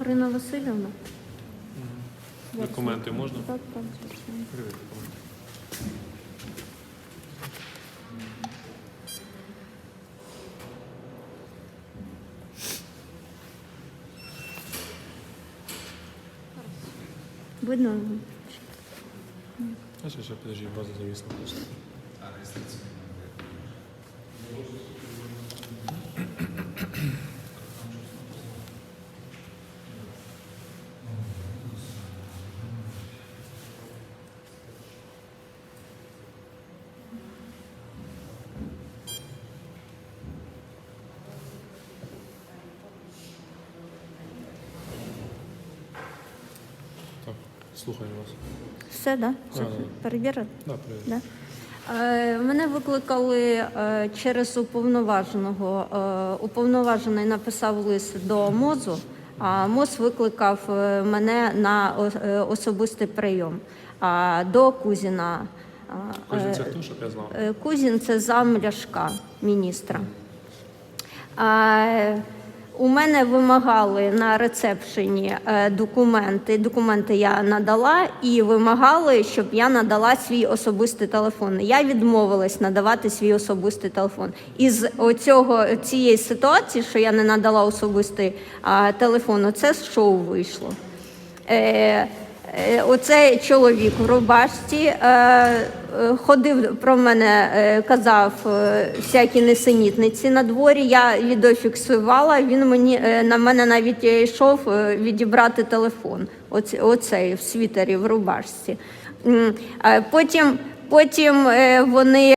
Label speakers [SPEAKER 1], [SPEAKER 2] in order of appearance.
[SPEAKER 1] Ірина Васильівна.
[SPEAKER 2] Документи можна?
[SPEAKER 1] Так, так, звичайно.
[SPEAKER 2] Привіт, документи.
[SPEAKER 1] Видно?
[SPEAKER 2] А ще, ще, подожди, база зависла просто. Так, слухаю вас.
[SPEAKER 1] Все, да? Все, перевірили?
[SPEAKER 2] Да, привіт.
[SPEAKER 1] Да. Е, Мене викликали е, через уповноваженого. Е, Уповноважений написав лист до МОЗу, а МОЗ викликав е, мене на о- е, особистий прийом а, до Кузіна. А,
[SPEAKER 2] Кожен
[SPEAKER 1] е,
[SPEAKER 2] це хто, щоб я знав?
[SPEAKER 1] Е, Кузін це зам Ляшка, міністра. А, у мене вимагали на рецепшені е, документи. Документи я надала і вимагали, щоб я надала свій особистий телефон. Я відмовилась надавати свій особистий телефон. Із оцього цієї ситуації, що я не надала особистий телефон, це шоу вийшло. Е, Оцей чоловік в рубашці е, е, ходив про мене, е, казав е, всякі несенітниці на дворі. Я відеофіксувала. Він мені е, на мене навіть е, йшов е, відібрати телефон. Оце- Оцей в світері в рубашці. Е, Потім, потім е, вони.